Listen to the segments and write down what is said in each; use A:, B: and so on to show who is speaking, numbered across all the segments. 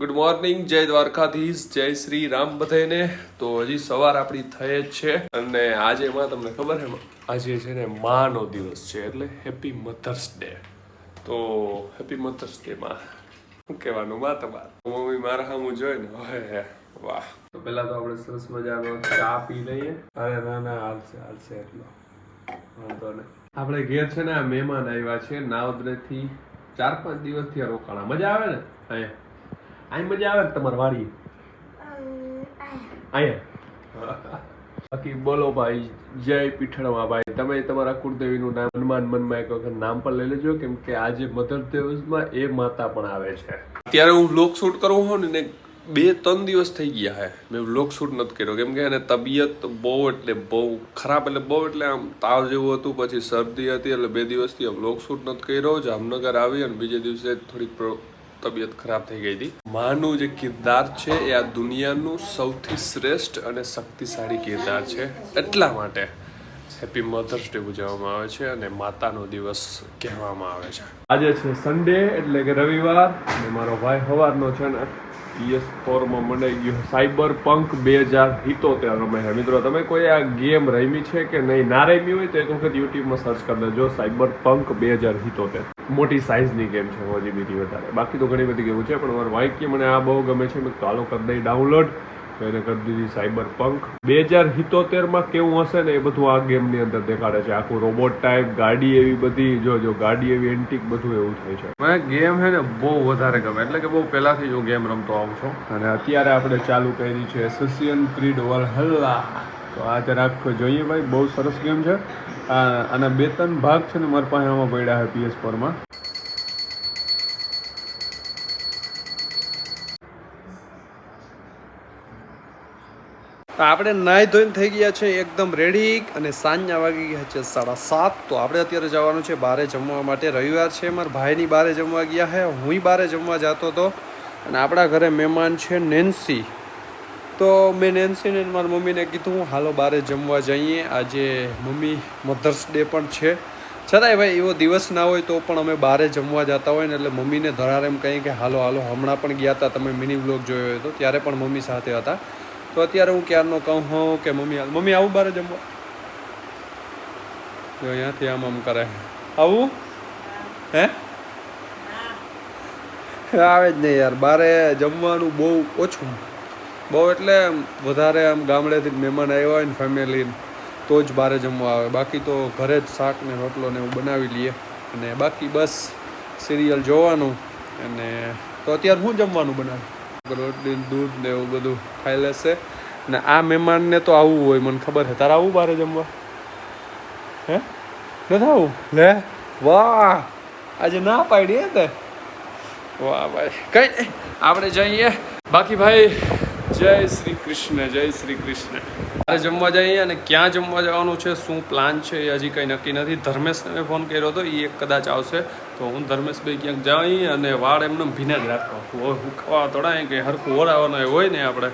A: Good morning જય દ્વારકાધીશ, જય શ્રી રામ બધાને તો હજી સવાર આપણી થઈ જ છે અને આજે એમાં તમને ખબર છે, આજે છે ને માનો દિવસ છે, એટલે હેપી મધર્સ ડે તો હેપી મધર્સ ડે માં શું કહેવાનું? માં તમારે મમ્મી મારા સામું જોઈ ને હવે વાહ. તો પહેલા તો આપણે સરસ મજાનો ચા પી લઈએ. અરે, ના ના, હાલશે હાલશે એટલો. વાંધો નહીં. આપણે ઘેર છે ને મહેમાન આવ્યા છે નાવદ્રેથી ચાર પાંચ દિવસથી રોકાણા. મજા આવે ને? અહીંયા. અહીં મજા આવે ને તમારે વાડી અહીંયા બાકી બોલો ભાઈ જય પીઠળવા ભાઈ. તમે તમારા કુળદેવીનું નામ હનુમાન મનમાં એક વખત નામ પણ લઈ લેજો કેમ કે આજે મધર દિવસમાં એ માતા પણ આવે છે. અત્યારે હું વ્લોગ શૂટ કરવું હોઉં ને બે ત્રણ દિવસ થઈ ગયા હે. મેં વ્લોગ શૂટ નથી કર્યો કેમ કે એને તબિયત બહુ એટલે બહુ ખરાબ એટલે બહુ એટલે આમ તાવ જેવું હતું પછી શરદી હતી એટલે બે દિવસથી વ્લોગ શૂટ નથી કર્યો જામનગર આવી અને બીજે દિવસે થોડીક તબિયત ખરાબ થઈ ગઈ હતી. માનું જે કિરદાર છે એ આ દુનિયાનું સૌથી શ્રેષ્ઠ અને શક્તિશાળી કિરદાર છે. એટલા માટે હેપી મધર્સ ડે ઉજવવામાં આવે છે અને માતાનો દિવસ કહેવામાં આવે છે. આજે છે સન્ડે એટલે કે રવિવાર અને મારો ભાઈ હવારનો છે ને પીએસ ફોરમાં મંડાઈ ગયો સાયબર પંક બે હજાર હિતોતેર રમે છે. મિત્રો, તમે કોઈ આ ગેમ રમી છે કે નહીં? ના રમી હોય તો એક વખત યુટ્યુબમાં સર્ચ કરી દેજો સાયબર પંક બે હજાર હિતોતેર. મોટી સાઇઝની ગેમ છે હજી બીજી વધારે. બાકી તો ઘણી બધી ગેમો છે, પણ મારું વાક્ય મને આ બહુ ગમે છે. મેં ચાલો કરી દઈ ડાઉનલોડ તો એને કરી દીધી સાયબર પંખ. બે હજાર હિતોતેરમાં કેવું હશે ને એ બધું આ ગેમની અંદર દેખાડે છે. આખું રોબોટ ટાઈપ ગાડી એવી બધી જો જો ગાડી એવી એન્ટિક બધું એવું થાય છે. મને ગેમ છે ને બહુ વધારે ગમે એટલે કે બહુ પહેલાથી હું ગેમ રમતો આવું છું. અને અત્યારે આપણે ચાલુ કરી છે એસોસિયન ક્રીડ વલહલ્લા તો આ જરાક જોઈએ ભાઈ બહુ સરસ ગેમ છે. આના બે ત્રણ ભાગ છે ને મારા પાસે આમાં પડ્યા છે પીએસ ફોરમાં
B: તો આપણે નાહી ધોઈને થઈ ગયા છે, એકદમ રેડી અને સાંજના વાગી ગયા છે સાડા સાત. તો આપણે અત્યારે જવાનું છે બારે જમવા માટે. રવિવાર છે, મારા ભાઈની બારે જમવા ગયા છે હુંય બારે જમવા જતો હતો. અને આપણા ઘરે મહેમાન છે નેન્સી તો મેં નેન્સીને મારી મમ્મીને કીધું હાલો બારે જમવા જઈએ. આજે મમ્મી મધર્સ ડે પણ છે. છતાંય ભાઈ, એવો દિવસ ના હોય તો પણ અમે બારે જમવા જતા હોય ને, એટલે મમ્મીને ધરાર એમ કહીએ કે, હાલો હાલો, હમણાં પણ ગયા હતા તમે મિની બ્લોગ જોયો હતો ત્યારે પણ મમ્મી સાથે હતા. તો અત્યારે હું ક્યારનો કહું? હું કે મમ્મી મમ્મી, આવું બારે જમવા. જો અહીંયાથી આમ આમ કરે. આવું? હે? આવે જ નહીં યાર. બારે જમવાનું બહુ ઓછું. બહુ એટલે વધારે આમ ગામડેથી મહેમાન આવ્યા હોય ને ફેમિલી તો જ બારે જમવા આવે. બાકી તો ઘરે જ શાક ને રોટલો ને એવું બનાવી લઈએ. અને બાકી બસ સિરિયલ જોવાનું. અને તો અત્યારે શું જમવાનું બનાવે? રોટલી દૂધ ને એવું બધું ખાઈ લેશે. ને આ મહેમાનને તો આવવું હોય મને ખબર છે. તારે આવું બારે જમવા? હે? નથી આવું લે. વાહ! આજે ના પાડી તે. વાહ ભાઈ. કઈ આપણે જઈએ. બાકી ભાઈ જય શ્રી કૃષ્ણ જય શ્રી કૃષ્ણ. જમવા જઈએ અને ક્યાં જમવા જવાનું છે, શું પ્લાન છે એ હજી કંઈ નક્કી નથી. ધર્મેશને ફોન કર્યો હતો એ એક કદાચ આવશે. તો હું ધર્મેશભાઈ ક્યાંક જઈ અને વાળ એમને ભીના જ રાખવા હુકવા થોડા કે હરખું ઓરાવાના હોય ને આપણે.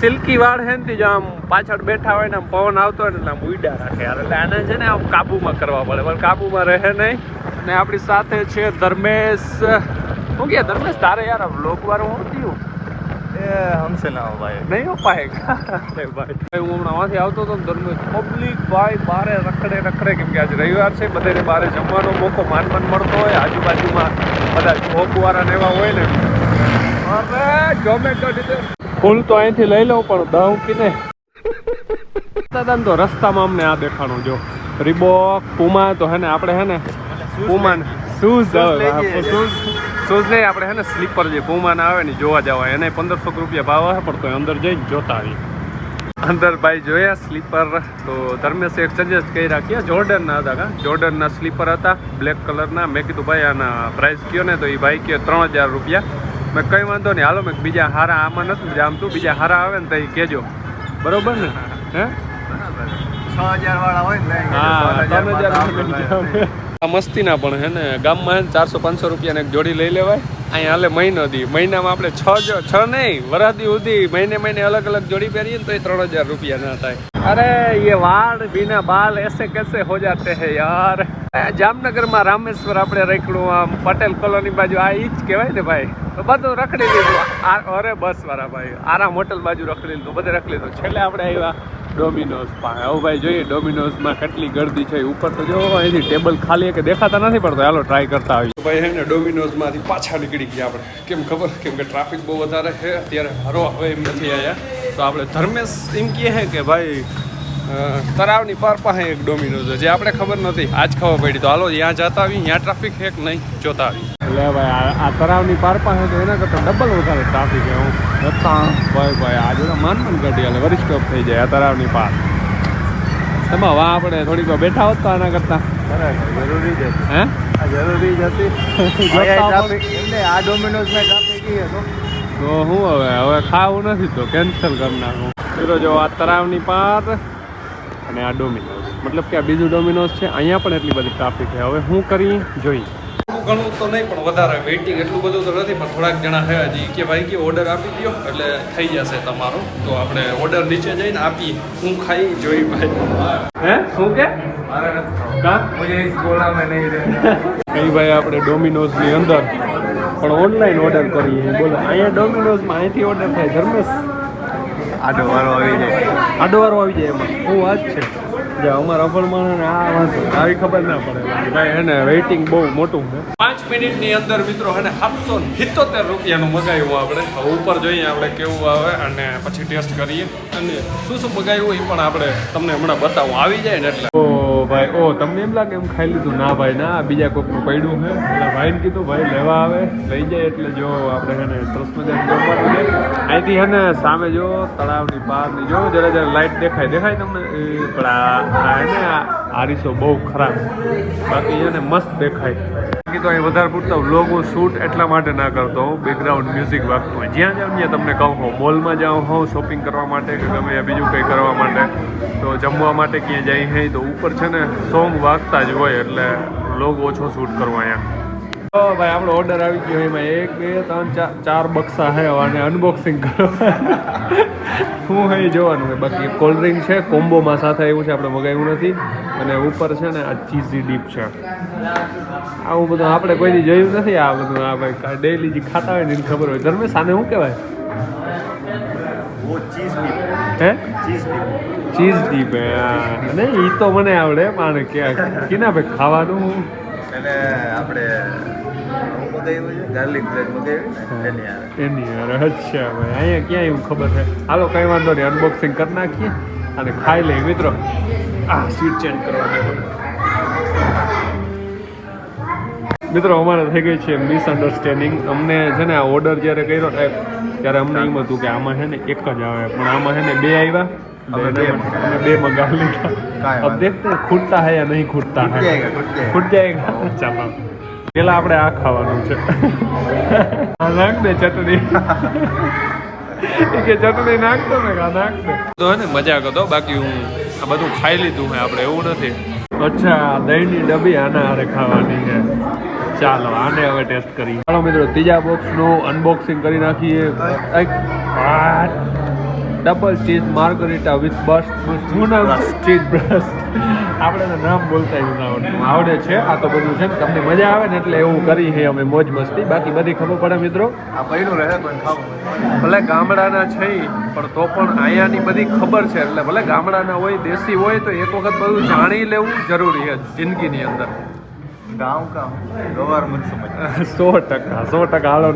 B: સિલ્કી વાળ હે ને આમ પાછળ બેઠા હોય ને આમ પવન આવતો હોય ને એટલે આમ ઉડા રાખે એટલે આને છે ને આમ કાબુમાં કરવા પડે. પણ કાબુમાં રહે નહીં. અને આપણી સાથે છે ધર્મેશ, હું કે ધર્મેશ? તારે યાર વ્લોગ વાળું હું થયું?
C: हमसे ना हो भाई
B: નહીં હો પાએગા અરે ભાઈ હું હમણાં વાંથી આવતો હતો ને ધર્મેશ પબ્લિક ભાઈ બારે રખડે રખડે કેમ કે આજે રવિવાર છે બધાને બારે જમવાનો મોકો માન માન મળતો હોય આજુબાજુમાં બધા જોબ વાળા ને એવા હોય ને અરે ઝોમેટો ફૂલ તો અહીંથી લઈ લઉં પણ દઉં કે ને દાદા તો રસ્તામાં અમને આ દેખાણું જો રીબોક પુમા તો હે ને આપણે હે ને પુમા શૂઝ શૂઝ શૂઝ નહીં આપણે હે ને સ્લીપર જે પૂમાના આવે ને જોવા જવા એને પંદરસો રૂપિયા ભાવ આવે પણ તો અંદર જઈને જોતા આવી અંદર ભાઈ જોયા સ્લીપર. તો ધર્મેશ એક સજેસ્ટ કરી રાખ્યા જોર્ડનના હતા કા? જોર્ડનના સ્લીપર હતા બ્લેક કલરના. મેં કીધું ભાઈ આના પ્રાઇસ કયો ને? તો એ ભાઈ કે ત્રણ હજાર રૂપિયા. મેં કંઈ વાંધો નહીં હાલો મેં બીજા હારા આમાં નથી જામતું બીજા હારા આવે ને તો એ કહેજો બરોબર ને? હે? બરાબર.
C: છ હજાર વાળા હોય ને
B: હા ત્રણ હજાર મસ્તીના પણ હે ને. ગામમાં ચારસો, પાંચસો રૂપિયાને એક જોડી લઈ લેવાય. અહીંયા હાલે મહિનો દી. મહિનામાં આપણે છ જો, છ નહીં વરાદી સુધી મહિને મહિને અલગ અલગ જોડી પહેરીએ ને તો એ ત્રણ હજાર રૂપિયા ના થાય. અરે એ વાળ બીના બાલ એસે કેસે હો જાતે હે યાર. જામનગરમાં રામેશ્વર આપણે રખડું, આમ પટેલ કોલોની બાજુ, આ ઈ જ કહેવાય ને ભાઈ. તો બધું રખડી લીધું. અરે બસ વાળા ભાઈ. આરામ હોટલ બાજુ રખડી લીધું, બધે રખડી લીધું. છેલ્લે આપણે આવ્યા ડોમિનોઝ પાસે હવે ભાઈ જોઈએ ડોમિનોઝમાં કેટલી ગર્દી છે. ઉપર તો જો અહીંથી ટેબલ ખાલી કે દેખાતા નથી પડતો હાલો ટ્રાય કરતા આવી ભાઈ હે ને ડોમિનોઝમાંથી પાછા નીકળી ગયા આપણે. કેમ ખબર? કેમ કે ટ્રાફિક બહુ વધારે છે. અત્યારે હરો હવે એમ નથી આવ્યા તો આપણે ધર્મેશ એમ કહે છે કે ભાઈ તરાવની પાર પાસે એક ડોમિનોઝ છે. જે આપણે ખબર નથી. આજ ખબર પડી. તો હાલો ત્યાં જતા આવી ત્યાં ટ્રાફિક છે કે નહીં? જોતા આવી એટલે ભાઈ આ તળાવની પાર પાસે તો એના કરતાં ડબલ વધારે ટ્રાફિક છે હું રસ્તા ભાઈ ભાઈ આ જો માન માન ગાડી હાલે વરી સ્ટોપ થઈ જાય આ તરાવની પાર. એમાં વાહ આપણે થોડીક વાર બેઠા હોત તો આના કરતાં.
C: બરાબર જરૂરી જ
B: હે?
C: આ જરૂરી જ હતી. આ ડોમિનોઝમાં ટ્રાફિક હતો.
B: તો હું હવે હવે ખાવું નથી તો કેન્સલ કરી નાખું. ચલો જો આ તળાવની પાર અને આ ડોમિનોઝ મતલબ કે આ બીજું ડોમિનોઝ છે અહીંયા પણ એટલી બધી ટ્રાફિક છે. હવે હું કરી જોઈ. ઘણું તો નહીં પણ વધારે વેઇટિંગ એટલું બધું તો નથી પણ થોડાક જણા છે હજી કે ભાઈ કે ઓર્ડર આપી દો એટલે થઈ જશે તમારો. તો આપણે ઓર્ડર નીચે જઈને આપીએ. હું ખાઈ જોઈ ભાઈ. હે? શું કે? કઈ ભાઈ આપણે ડોમિનોઝની અંદર પણ ઓનલાઈન ઓર્ડર કરીએ. બોલો અહીંયા ડોમિનોઝમાં અહીંથી ઓર્ડર થાય ધર્મેશ.
C: આડો વારો આવી જાય.
B: આડોવારો આવી જાય એમાં. શું વાત છે. જે અમારા અભણમાં આ વાંધો આવી ખબર ના પડે. ભાઈ એને વેઇટિંગ બહુ મોટું છે. પાંચ મિનિટની અંદર મિત્રો અને સાતસો સિત્તોતેર રૂપિયાનું મગાવ્યું આપણે. ઉપર જોઈએ આપણે કેવું આવે અને પછી ટેસ્ટ કરીએ. અને શું શું મગાવ્યું એ પણ આપણે તમને હમણાં બતાવું. આવી જાય ને એટલે. ભાઈ, ઓ, તમને એમ લાગે એમ ખાઈ લીધું? ના ભાઈ, ના બીજા કોકનું પડ્યું છે. એટલે ભાઈને કીધું, ભાઈ, લેવા આવે. લઈ જાય એટલે જો આપણે એને ને સરસ મજાનું જમવાનું છે. અહીંથી છે ને સામે જો તળાવની બહારની જો, જરા જરા લાઈટ દેખાય દેખાય તમને? પણ આ હે ને આરીસો બહુ ખરાબ. બાકી એને મસ્ત દેખાય. બાકી તો અહીં વધારે પૂરતા લોગો શૂટ એટલા માટે ના કરતો હોઉં બેકગ્રાઉન્ડ મ્યુઝિક વાગતું હોય. જ્યાં જાઉં ત્યાં તમને કહું હું મોલમાં જાઉં હોઉં શોપિંગ કરવા માટે કે ગમે બીજું કંઈ કરવા માટે, તો જમવા માટે ક્યાં જાય હે તો ઉપર છે ને સોંગ વાગતા જ હોય એટલે લોગ ઓછો શૂટ કરવો અહીંયા. તો ભાઈ, આપણો ઓર્ડર આવી ગયો એમાં એક, બે, ત્રણ, ચાર ચાર બક્સા હે અને અનબોક્સિંગ કરો. હે એ જોવાનું છે. બાકી કોલ્ડ ડ્રિંક છે કોમ્બોમાં સાથે આવ્યું છે, આપણે મગાવ્યું નથી. અને ઉપર છે ને આ ચીઝી ડીપ છે. આવું બધું આપણે કોઈ કોઈથી જોયું નથી આ બધું આ ભાઈ ડેઈલી જે ખાતા હોય ને એની ખબર હોય. ધર્મેશ આને શું કહેવાય? હે? ચીઝ દીપ અને એ તો મને આવડે પણ ક્યાં કીના ભાઈ ખાવાનું?
C: હું
B: આપણે અચ્છા ભાઈ અહીંયા ક્યાં એવું ખબર છે? હાલો કંઈ વાંધો નહીં અનબોક્સિંગ કરી નાખીએ અને ખાઈ લે મિત્રો. આ સ્વીટ ચેન્જ કરવા મિત્રો અમારે થઈ ગઈ છે મિસઅન્ડરસ્ટેન્ડિંગ અમને છે ને આ ઓર્ડર જ્યારે કર્યો ત્યારે અમને એમ હતું કે આમાં છે ને એક જ આવે. પણ આમાં છે ને બે આવ્યા.
C: અમે બે
B: મંગાવી લીધા. અબ દેખતે ખૂટતા હૈ નહીં ખૂટતા
C: હૈ? ખૂટ જાયેગા
B: ચાલો પેલા આપણે આ ખાવાનું છે. નાખ દે ચટણી. કે ચટણી નાખતો ને તો મજા કરતો બાકી હું આ બધું ખાઈ લીધું હે આપણે એવું નથી. અચ્છા દહીંની ડબ્બી આના હારે ખાવાની છે ચાલો આને હવે ટેસ્ટ કરી ચાલો મિત્રો ત્રીજા બોક્સનું અનબોક્સિંગ કરી નાખીએ. Double cheese margherita with burst શું નામ ચીઝ બ્રસ્ટ આપણે તો નામ બોલતા ય ના આવડે છે આ તો બધું છે ને તમને મજા આવે ને એટલે એવું કરી છે અમે મોજ મસ્તી. બાકી બધી ખબર પડે મિત્રો.
C: આ પડ્યું રહે પણ ખાવું
B: ભલે ગામડાના છે પણ તો પણ અહીંયાની બધી ખબર છે. એટલે ભલે ગામડાના હોય દેશી હોય તો એક વખત બધું જાણી લેવું જરૂરી છે જિંદગીની અંદર.
C: गांव કામ हूँ गवार
B: સો ટકા सौ टका सौ टका हालो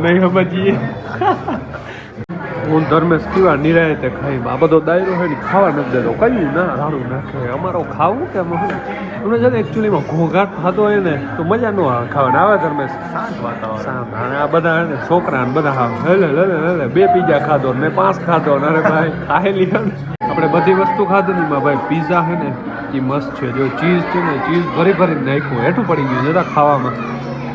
B: હું ધર્મેશ પીવા નિરાયતે ખાઈ. આ બધો દાયરો હોય ને ખાવા નથી દેતો. કયું ના રાડું નાખે. અમારો ખાવું કે મને છે ને એકચ્યુઅલીમાં ઘોઘાટ થતો હોય ને તો મજા ન આવે ખાવાને. આવે ધર્મેશ?
C: શાંત વાતાવરણ.
B: અને આ બધા છોકરા ને બધા લે લે લે બે પીઝા ખાધો ને પાંચ ખાધો ને અરે ભાઈ ખાઈ લીધા આપણે બધી વસ્તુ ખાધી નહીં ભાઈ પીઝા છે ને એ મસ્ત છે. જો ચીઝ છે ને ચીઝ ભરી ભરી નાખ્યું હેઠું પડી ગયું જરા ખાવામાં.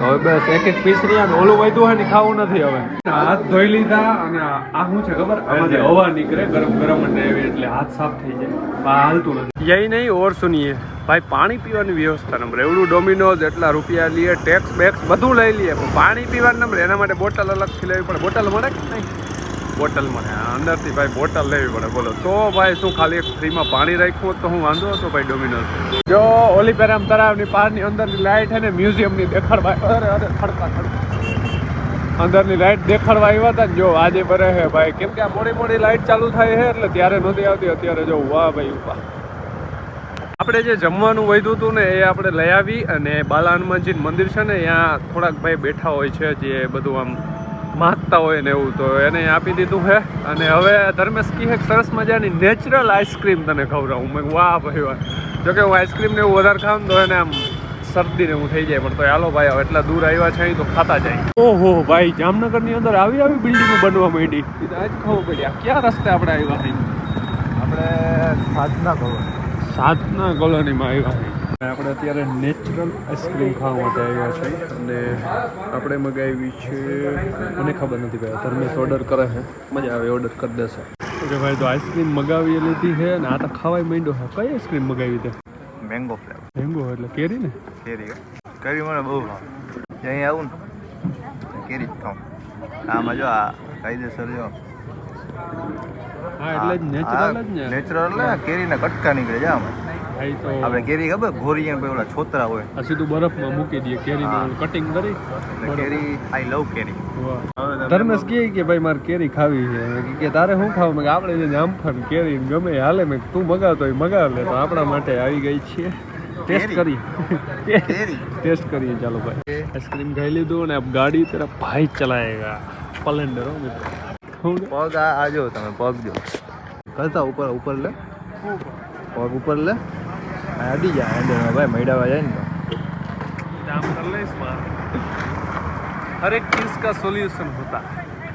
B: હવે બસ એક એક પીસ રહ્યા ને ઓલું વધ્યું હોય ને ખાવું નથી હવે. હાથ ધોઈ લીધા અને આ શું છે ખબર? આમાંથી હવા નીકળે ગરમ ગરમ અને એટલે હાથ સાફ થઈ જાય. હાલતું નથી. યહી નહીં ઓર સુનીએ. ભાઈ પાણી પીવાની વ્યવસ્થા નંબર એવડું ડોમિનોઝ એટલા રૂપિયા લઈએ ટેક્સ બેક્સ બધું લઈ લઈએ પણ પાણી પીવાનું નંબર એના માટે બોટલ અલગથી લેવી પડે. બોટલ મળે કે નહીં? બોટલ મળે અંદરથી ભાઈ બોટલ લેવી પડે, બોલો. તો ભાઈ શું ખાલી ફ્રીમાં પાણી રાખ્યું તો હું વાંધો હતો ભાઈ ડોમિનોઝ જો ઓલી પેરામ તળાવની પારની અંદરની લાઇટ હે ને મ્યુઝિયમની દેખાડવા અરે અરે, ખડકા ખડકા. અંદરની લાઇટ દેખાડવા આવ્યા હતા ને જો આજે બરે હે ભાઈ. કેમ કે આ મોડી મોડી લાઇટ ચાલુ થાય છે એટલે ત્યારે નથી આવતી, અત્યારે જો વાહ ભાઈ, વાહ. આપણે જે જમવાનું વધ્યું હતું ને એ આપણે લઈ આવી અને બાલા હનુમાનજી મંદિર છે ને, ત્યાં થોડાક ભાઈ બેઠા હોય છે જે બધું આમ માગતા હોય ને એવું તો એને આપી દીધું છે અને હવે ધર્મેશ કી એક સરસ મજાની નેચરલ આઈસ્ક્રીમ તને ખવડાવું. મેં વાહ ભાઈ વાહ. જોકે હું આઈસ્ક્રીમ ને એવું વધારે ખાઉં ને તો એને આમ શરદી ને એવું થઈ જાય. પણ તો હાલો ભાઈ હવે એટલા દૂર આવ્યા છે તો ખાતા જાય. ઓહો ભાઈ જામનગરની અંદર આવી આવી બિલ્ડિંગો બનવા માંડી. આજ ખબર પડી આ ક્યાં રસ્તે આપણે આવ્યા અહીં
C: આપણે સાધના કોલોની
B: સાધના કોલોનીમાં આવ્યા છે આપણે અત્યારે નેચરલ આઈસ્ક્રીમ ખાવા માટે આવ્યા છે અને આપણે મગાવી છે મને ખબર નથી ભાઈ ધર્મેશ ઓર્ડર કરે છે. મજા આવે ઓર્ડર કરી દેશે. ઓકે ભાઈ તો આઈસ્ક્રીમ મગાવી લીધી છે અને આ તો ખાવાય માંડ્યો છે. કઈ આઈસ્ક્રીમ મગાવી તે?
C: મેંગો ફ્લેવર
B: મેંગો એટલે કેરી ને?
C: કેરી કેરી મને બહુ ભાવે. અહીં આવું ને કેરી જ ખાઉં. આમાં જો આ કાયદેસર જો.
B: હા એટલે જ નેચરલ જ ને.
C: નેચરલ કેરીના કટકા નીકળે છે આમાં.
B: થાય તો
C: આપણે કેરી ખબર? ગોરી એમ ઓલા છોતરા હોય.
B: આ સીધું બરફમાં મૂકી દઈએ કેરીનું કટિંગ કરી.
C: કેરી આઈ લવ કેરી.
B: ધર્મેશ કહે કે ભાઈ મારે કેરી ખાવી છે. કે તારે શું ખાવ? મેં આપણે જે જામફળ કેરી ગમે હાલે. મેં તું મગાવતો હોય મગાવ લે. તો આપણા માટે આવી ગઈ છે. ટેસ્ટ કરી? ટેસ્ટ કરીએ ચાલો ભાઈ. આઈસ્ક્રીમ ખાઈ લીધું અને ગાડી તેરા ભાઈ ચલાયેગા. પલેન્ડર હો મિત્રો.
C: પગ આ આજો તમે પગ જો. કરતા ઉપર ઉપર લે. પગ ઉપર લે. અડી જાય અંદર ભાઈ મેળાવા જાય ને તો.
B: કામ કરી લઈશ હરેક ચીજ કા સોલ્યુશન હોતા.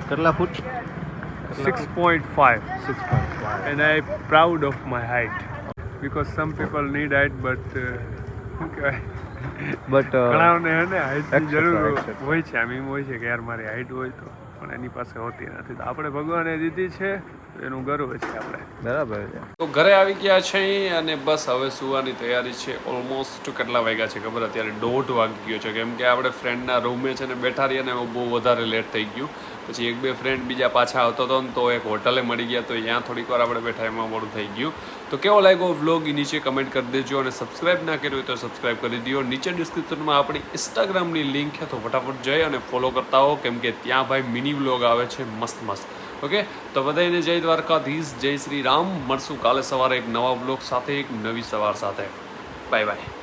B: કેટલા foot? Six point
C: five six
B: point five and I proud of my height because some people need height but શું કહેવાય?
C: બટ
B: uh, ઘણાને હે ને જરૂર હોય છે આમ એમ હોય છે કે યાર મારી હાઇટ હોય તો. પણ એની પાસે હોતી નથી. તો આપણે ભગવાને દીધી છે. એનું ગર્વ છે આપણે.
C: બરાબર છે.
D: તો ઘરે આવી ગયા છે અને બસ હવે સુવાની તૈયારી છે. ઓલમોસ્ટ કેટલા વાગ્યા છે ખબર? અત્યારે દોઢ વાગી ગયો છે. કેમ કે આપણે ફ્રેન્ડના રૂમે છે ને બેઠા રહીએ ને બહુ વધારે લેટ થઈ ગયું. પછી એક બે ફ્રેન્ડ બીજા પાછા આવતો હતો ને તો એક હોટલે મળી ગયા. તો ત્યાં થોડીક વાર આપણે બેઠા એમાં મોડું થઈ ગયું. તો કેવો લાગ્યો વ્લોગ નીચે કમેન્ટ કરી દેજો અને સબસ્ક્રાઇબ ના કર્યું હોય તો સબસ્ક્રાઇબ કરી દો. નીચે ડિસ્ક્રિપ્શનમાં આપણી ઇન્સ્ટાગ્રામની લિંક છે. તો ફટાફટ જઈ અને ફોલો કરતા હો. કેમ કે ત્યાં ભાઈ મિની વ્લોગ આવે છે. મસ્ત મસ્ત. ઓકે તો બધાને જય દ્વારકાધીશ, જય શ્રી રામ. મળશું કાલે સવારે એક નવા બ્લોગ સાથે, એક નવી સવાર સાથે. Bye bye